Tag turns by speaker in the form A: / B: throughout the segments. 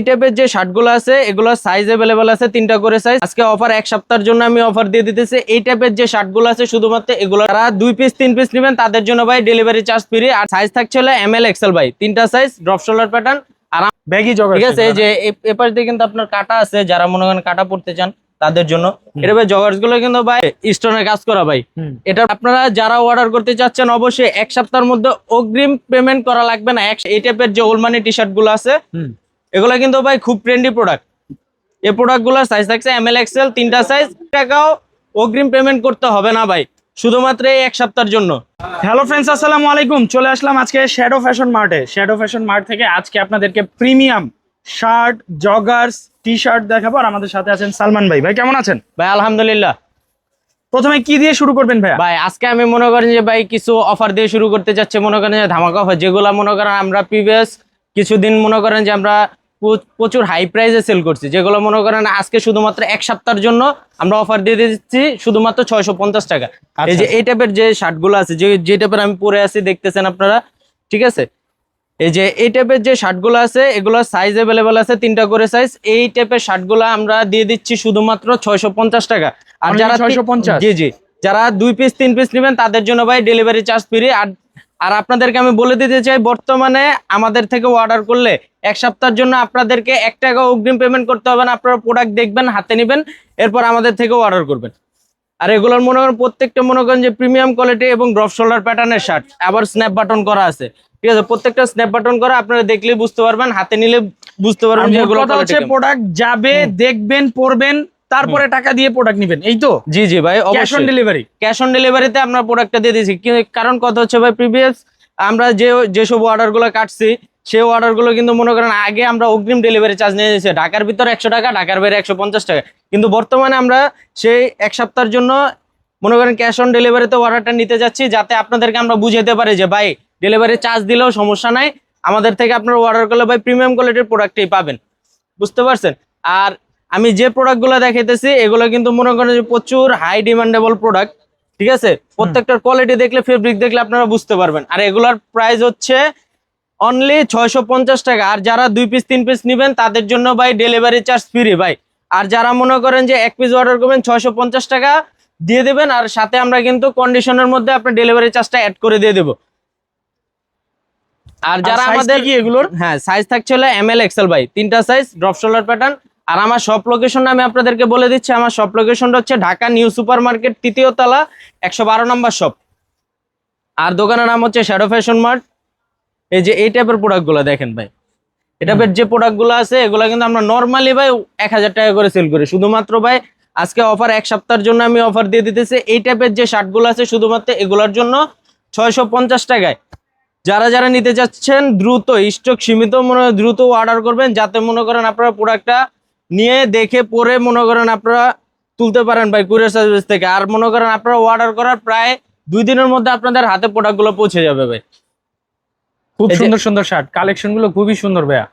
A: এই টাইপের যে শার্টগুলো আছে এগুলো সাইজ অ্যাভেলেবল আছে তিনটা করে সাইজ আজকে অফার এক সপ্তাহের জন্য আমি অফার দিয়ে দিতেছি। এই টাইপের যে শার্টগুলো আছে শুধুমাত্র এগুলো। যারা দুই পিস তিন পিস নেবেন তাদের জন্য ভাই ডেলিভারি চার্জ ফ্রি আর সাইজ থাকছে হলো এম এল এক্সেল ভাই। তিনটা সাইজ ড্রপ শোল্ডার প্যাটার্ন আর
B: ব্যাগি জগার
A: ঠিক আছে এই যে এপাশ দিয়ে কিন্তু আপনার কাটা আছে। যারা মনে করেন কাটা পড়তে চান তাদের জন্য। এটা ভাই জগার্সগুলো কিন্তু ভাই স্টোনের কাজ করা ভাই। এটা আপনারা যারা অর্ডার করতে চাচ্ছেন অবশ্যই এক সপ্তাহের মধ্যে অগ্রিম পেমেন্ট করা লাগবে না। এই টাইপের যে ওলমানি টি শার্টগুলো আছে। এগুলো কিন্তু ভাই খুব ট্রেন্ডি প্রোডাক্ট এই প্রোডাক্টগুলোর সাইজ থাকছে এম এল এক্সেল তিনটা সাইজ টাকাও অগ্রিম পেমেন্ট করতে হবে না ভাই শুধুমাত্র এই এক সপ্তাহের জন্য।
B: হ্যালো ফ্রেন্ডস আসসালামু আলাইকুম। চলে আসলাম আজকে শ্যাডো ফ্যাশন মার্টে শ্যাডো ফ্যাশন মার্ট থেকে আজকে আপনাদেরকে premium shirt joggers T shirt দেখাবো। আর আমাদের সাথে আছেন সালমান ভাই। ভাই কেমন আছেন?
A: ভাই আলহামদুলিল্লাহ।
B: প্রথমে কি দিয়ে শুরু করবেন ভাই
A: ভাই আজকে আমি মনে করেন যে ভাই কিছু অফার দিয়ে শুরু করতে চাচ্ছি। মনে করেন যে ধামাকা অফার যেগুলো মনে করেন আমরা প্রিভিয়াস কিছুদিন মনে করেন যে আমরা প্রচুর হাই প্রাইসে সেল করছি। যেগুলো মনে করেন আজকে শুধুমাত্র এক সপ্তাহের জন্য আমরা অফার দিয়ে দিচ্ছি শুধুমাত্র ছয়শো পঞ্চাশ টাকা। এই যে
B: আচ্ছা।
A: এই টাইপের যে শার্টগুলো আছে যে যে টাইপের আমি পরে আছি দেখতেছেন আপনারা ঠিক আছে? এই যে এই টাইপের যে শার্টগুলো আছে এগুলো সাইজ অ্যাভেলেবেল আছে তিনটা করে সাইজ এই টাইপের শার্টগুলো আমরা দিয়ে দিচ্ছি শুধুমাত্র ছয়শো পঞ্চাশ টাকা। আর যারা ছয়শো
B: পঞ্চাশ?
A: জি জি। যারা দুই পিস তিন পিস নেবেন তাদের জন্য ভাই ডেলিভারি চার্জ ফ্রি আর আর আপনাদেরকে আমি বলে দিতে চাই বর্তমানে আমাদের থেকে অর্ডার করলে এক সপ্তাহের জন্য আপনাদেরকে এক টাকা অগ্রিম পেমেন্ট করতে হবে না। আপনারা প্রোডাক্ট দেখবেন হাতে নেবেন এরপর আমাদের থেকে অর্ডার করবেন। আর এগুলোর মনে করেন প্রত্যেকটা মনে করেন যে প্রিমিয়াম কোয়ালিটি এবং ড্রপ শোল্ডার প্যাটার্নের শার্ট আবার স্ন্যাপ বাটন করা আছে। ঠিক আছে প্রত্যেকটা স্ন্যাপ বাটন করা আপনারা দেখলেই বুঝতে পারবেন হাতে নিলে বুঝতে পারবেন যে এগুলো
B: প্রোডাক্ট যাবে দেখবেন পরবেন তারপরে টাকা দিয়ে প্রোডাক্ট নেবেন এই তো?
A: জি জি ভাই
B: cash on delivery
A: cash on ডেলিভারিতে আমরা প্রোডাক্টটা দিয়ে দিয়েছি। কারণ কথা হচ্ছে ভাই প্রিভিয়াস আমরা যে যেসব অর্ডারগুলো কাটছি সেই অর্ডারগুলো কিন্তু মনে করেন আগে আমরা অগ্রিম ডেলিভারি চার্জ নিয়ে নিয়েছি। ঢাকার ভিতরে একশো টাকা ঢাকার বাইরে একশো পঞ্চাশ টাকা। কিন্তু বর্তমানে আমরা সেই এক সপ্তাহের জন্য মনে করেন ক্যাশ অন ডেলিভারিতে অর্ডারটা নিতে যাচ্ছি যাতে আপনাদেরকে আমরা বুঝাতে পারি যে ভাই ডেলিভারি চার্জ দিলেও সমস্যা নাই। আমাদের থেকে আপনারা অর্ডার করলে ভাই প্রিমিয়াম কোয়ালিটির প্রোডাক্টই পাবেন। বুঝতে পারছেন? আর আমি যে প্রোডাক্টগুলো দেখাইতেছি এগুলো কিন্তু মনে করেন যে প্রচুর হাই ডিমান্ডেবল প্রোডাক্ট ঠিক আছে? প্রত্যেকটার কোয়ালিটি দেখলে ফেব্রিক দেখলে আপনারা বুঝতে পারবেন। আর এগুলার প্রাইস হচ্ছে অনলি ছয়শো পঞ্চাশ টাকা। আর যারা দুই পিস তিন পিস নেবেন তাদের জন্য ভাই ডেলিভারি চার্জ ফ্রি ভাই। আর যারা মনে করেন যে এক পিস অর্ডার করবেন ছয়শো পঞ্চাশ টাকা দিয়ে দেবেন আর সাথে আমরা কিন্তু কন্ডিশনের মধ্যে আপনার ডেলিভারি চার্জটা অ্যাড করে দিয়ে দেবো। আর যারা আমাদের
B: কি এগুলোর?
A: হ্যাঁ সাইজ থাকছে হলো এম এল এক্সেল ভাই। তিনটা সাইজ ড্রপ শোল্ডার প্যাটার্ন আর আমার শপ লোকেশন আমি আপনাদেরকে বলে দিচ্ছি আমার শপ লোকেশনটা হচ্ছে ঢাকা নিউ সুপার মার্কেট তৃতীয় তলা একশো বারো নম্বর শপ আর দোকানের নাম হচ্ছে শ্যাডো ফ্যাশন মার্ট এই যে এই টাইপের প্রোডাক্টগুলো দেখেন ভাই। এই টাইপের যে প্রোডাক্টগুলো আছে এগুলো কিন্তু আমরা নর্মালি ভাই এক হাজার টাকা করে সেল করি। শুধুমাত্র ভাই আজকে অফার এক সপ্তাহের জন্য আমি অফার দিয়ে দিতেছি। এই টাইপের যে শার্টগুলো আছে শুধুমাত্র এগুলোর জন্য ছয়শো পঞ্চাশ টাকায়। যারা যারা নিতে চাচ্ছেন দ্রুত স্টক সীমিত মনে হয় দ্রুত অর্ডার করবেন যাতে মনে করেন আপনারা প্রোডাক্টটা নিয়ে দেখে পরে মনে করেন আপনারা তুলতে পারেন ভাই কুরিয়ার সার্ভিস থেকে। আর মনে করেন আপনারা অর্ডার করার প্রায় দুই দিনের মধ্যে আপনাদের হাতে প্রোডাক্টগুলো পৌঁছে যাবে ভাই।
B: খুব সুন্দর সুন্দর শার্ট কালেকশনগুলো খুবই সুন্দর ভাইয়া।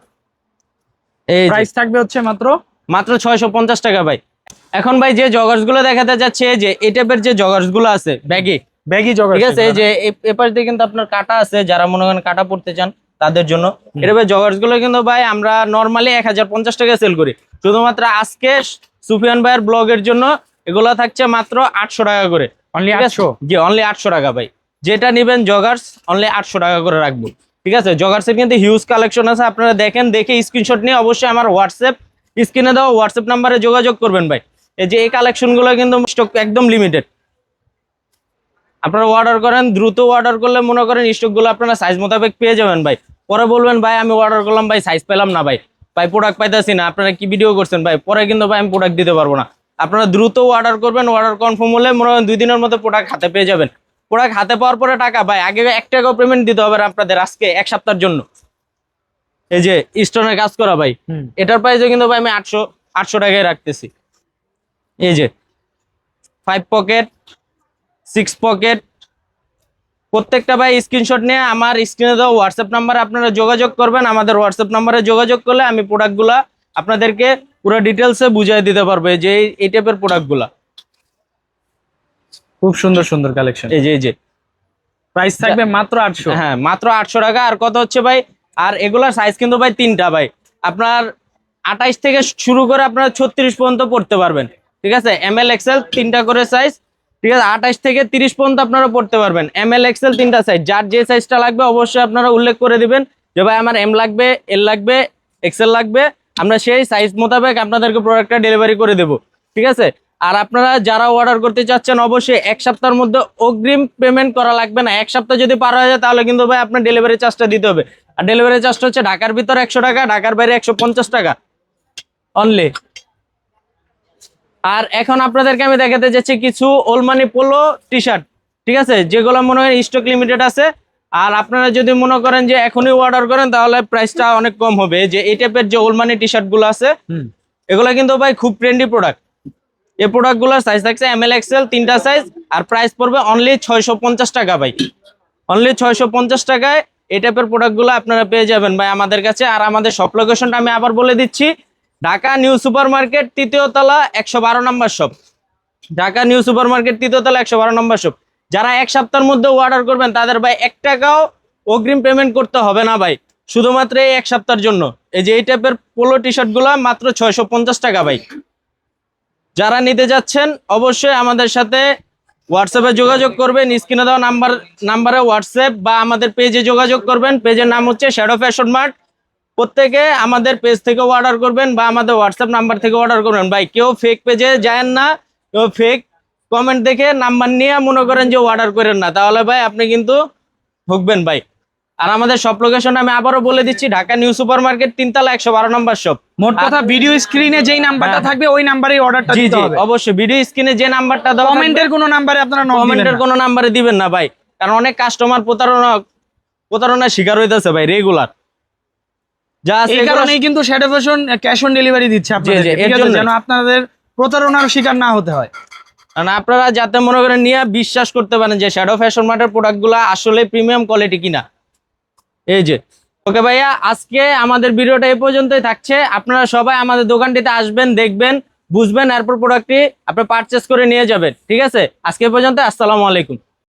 A: এই
B: প্রাইস থাকবে হচ্ছে মাত্র?
A: মাত্র ছয়শো পঞ্চাশ টাকা ভাই। এখন ভাই যে জগার্সগুলো দেখাতে যাচ্ছে যে এই টাইপের যে জগার্সগুলো আছে ব্যাগে।
B: ব্যাগি জগার
A: ঠিক আছে? এই যে এপাশ দিয়ে কিন্তু আপনার কাটা আছে যারা মনে করেন কাটা পড়তে চান। তাদের জন্য। এটা ভাই জগার্সগুলো কিন্তু ভাই আমরা নর্মালি এক হাজার পঞ্চাশ টাকা সেল করি। শুধুমাত্র আজকে সুফিয়ান ভাইয়ের ব্লগের জন্য এগুলো থাকছে মাত্র আটশো টাকা করে।
B: অনলি আটশো?
A: জি অনলি আটশো টাকা ভাই। যেটা নিবেন জগার্স অনলি আটশো টাকা করে রাখব। ঠিক আছে? জগার্সের কিন্তু হিউজ কালেকশন আছে আপনারা দেখেন দেখে স্ক্রিনশট নিয়ে অবশ্যই আমার হোয়াটসঅ্যাপ স্ক্রিনে দেওয়া হোয়াটসঅ্যাপ নাম্বারে যোগাযোগ করবেন ভাই। এই যে এই কালেকশনগুলো কিন্তু স্টক একদম লিমিটেড আপনারা অর্ডার করেন দ্রুত অর্ডার করলে মনে করেন স্টকগুলো আপনারা সাইজ মোতাবেক পেয়ে যাবেন ভাই। পরে বলবেন ভাই আমি অর্ডার করলাম ভাই সাইজ পেলাম না ভাই। ভাই প্রোডাক্ট পাইতেছি না। আপনারা কি ভিডিও করছেন ভাই? পরে কিন্তু ভাই আমি প্রোডাক্ট দিতে পারব না। আপনারা দ্রুত অর্ডার করবেন অর্ডার কনফার্ম হলে মনে করেন দুই দিনের মধ্যে প্রোডাক্ট হাতে পেয়ে যাবেন। প্রোডাক্ট হাতে পাওয়ার পরে টাকা ভাই আগে এক টাকাও পেমেন্ট দিতে হবে আপনাদের আজকে এক সপ্তাহের জন্য। এই যে স্টোনের কাজ করা ভাই। এটার প্রাইসও কিন্তু ভাই আমি আটশো আটশো টাকায় রাখতেছি। এই যে ফাইভ পকেট সিক্স পকেট। প্রত্যেকটা ভাই স্ক্রিনশট নিয়ে আমার স্ক্রিনে দেওয়া হোয়াটসঅ্যাপ নাম্বারে আপনারা যোগাযোগ করবেন আমাদের হোয়াটসঅ্যাপ নাম্বারে যোগাযোগ করলে আমি প্রোডাক্টগুলা আপনাদেরকে পুরো ডিটেলসে বুঝিয়ে দিতে পারব যে এই- টাইপের প্রোডাক্টগুলা
B: খুব সুন্দর সুন্দর কালেকশন
A: এই যে এই যে।
B: প্রাইস থাকবে মাত্র আটশো।
A: হ্যাঁ মাত্র আটশো টাকা। আর কত হচ্ছে ভাই আর এগুলার সাইজ কিন্তু ভাই তিনটা ভাই। আপনার আঠাইশ থেকে শুরু করে আপনারা ছত্রিশ পর্যন্ত পড়তে পারবেন। ঠিক আছে? এম এল এক্সেল তিনটা করে সাইজ ঠিক আছে, আঠাশ থেকে তিরিশ পর্যন্ত আপনারা পড়তে পারবেন। এম এল এক্সেল তিনটা সাইজ যার যে সাইজটা লাগবে অবশ্যই আপনারা উল্লেখ করে দিবেন যে ভাই আমার এম লাগবে এল লাগবে এক্সেল লাগবে, আমরা সেই সাইজ মোতাবেক আপনাদেরকে প্রোডাক্টটা ডেলিভারি করে দেব, ঠিক আছে? আর আপনারা যারা অর্ডার করতে চাচ্ছেন, অবশ্যই এক সপ্তাহের মধ্যে অগ্রিম পেমেন্ট করা লাগবে না। এক সপ্তাহ যদি পার হয়ে যায়, তাহলে কিন্তু ভাই আপনার ডেলিভারি চার্জটা দিতে হবে। আর ডেলিভারি চার্জটা হচ্ছে ঢাকার ভিতরে একশো টাকা, ঢাকার বাইরে একশো পঞ্চাশ টাকা অনলি আর এখন আপনাদেরকে আমি দেখাতে যাচ্ছি কিছু ওলমানি পোলো টি শার্ট ঠিক আছে? যেগুলো মনে হয় স্টক লিমিটেড আছে। আর আপনারা যদি মনে করেন যে এখনই অর্ডার করেন তাহলে প্রাইসটা অনেক কম হবে। যে এই টাইপের যে ওলমানি টি শার্টগুলো আছে এগুলো কিন্তু ভাই খুব ট্রেন্ডি প্রোডাক্ট এই প্রোডাক্টগুলোর সাইজ থাকছে এম এল এক্সেল তিনটা সাইজ আর প্রাইস পড়বে অনলি ছয়শো পঞ্চাশ টাকা ভাই। অনলি ছয়শো পঞ্চাশ টাকায় এই টাইপের প্রোডাক্টগুলো আপনারা পেয়ে যাবেন ভাই আমাদের কাছে। আর আমাদের সব লোকেশনটা আমি আবার বলে দিচ্ছি। ঢাকা নিউ সুপার মার্কেট তৃতীয় তলা একশো বারো number shop. Dhaka New Super Market তৃতীয় তলা একশো বারো নম্বর শপ। যারা এক সপ্তাহের মধ্যে অর্ডার করবেন, তাদের ভাই এক টাকাও অগ্রিম পেমেন্ট করতে হবে না ভাই। শুধুমাত্র এই এক সপ্তাহের জন্য। এই যে এই টাইপের পোলো টি শার্টগুলা মাত্র ছয়শো পঞ্চাশ টাকা ভাই। যারা নিতে যাচ্ছেন, অবশ্যই আমাদের সাথে হোয়াটসঅ্যাপে যোগাযোগ করবেন। স্ক্রিনে দেওয়া নাম্বার, নাম্বারে হোয়াটসঅ্যাপ বা আমাদের পেজে যোগাযোগ করবেন। পেজের নাম হচ্ছে শ্যাডো ফ্যাশন মার্ট প্রত্যেকে আমাদের পেজ থেকে অর্ডার করবেন বা আমাদের হোয়াটসঅ্যাপ নাম্বার থেকে অর্ডার করবেন। ভাই কেউ ফেক পেজে যায়েন না কেউ ফেক কমেন্ট দেখে নাম্বার নিয়ে মনে করেন যে অর্ডার করেন না। তাহলে ভাই আপনি কিন্তু ঠকবেন ভাই। আর আমাদের সব লোকেশন আমি আবারও বলে দিচ্ছি ঢাকা নিউ সুপার মার্কেট তিনতলা একশো বারো নম্বর শপ
B: মোট কথা ভিডিও স্ক্রিনে যেই নাম্বারটা
A: হ্যাঁ।
B: থাকবে ওই নাম্বারেই অর্ডারটা দিতে হবে।
A: অবশ্যই। ভিডিও স্ক্রিনে যে নাম্বারটা দেওয়া
B: কমেন্টের কোনো নাম্বারে আপনারা
A: কমেন্টের কোনো নাম্বারে দিবেন না ভাই। কারণ অনেক কাস্টমার প্রতারণা প্রতারণার শিকার হইতেছে ভাই রেগুলার
B: এই কারণেই কিন্তু Shadow Fashion cash on delivery দিচ্ছে আপনাদের
A: জি, এর
B: ঠিক আছে
A: জন্যই।
B: যেন আপনাদের প্রতারণার শিকার না হতে হয়।
A: কারণ আপনারা যাতে মনে করেন নিয়ে বিশ্বাস করতে পারেন যে শ্যাডো ফ্যাশন মার্টের প্রোডাক্টগুলো আসলে প্রিমিয়াম কোয়ালিটি কিনা। এই যে ওকে ভাইয়া আজকে আমাদের ভিডিওটা এই পর্যন্তই থাকছে। আপনারা সবাই আমাদের দোকানটিতে আসবেন দেখবেন বুঝবেন এরপর প্রোডাক্টটি আপনি পারচেস করে নিয়ে যাবেন। ঠিক আছে? আজকে পর্যন্ত আসসালামু আলাইকুম।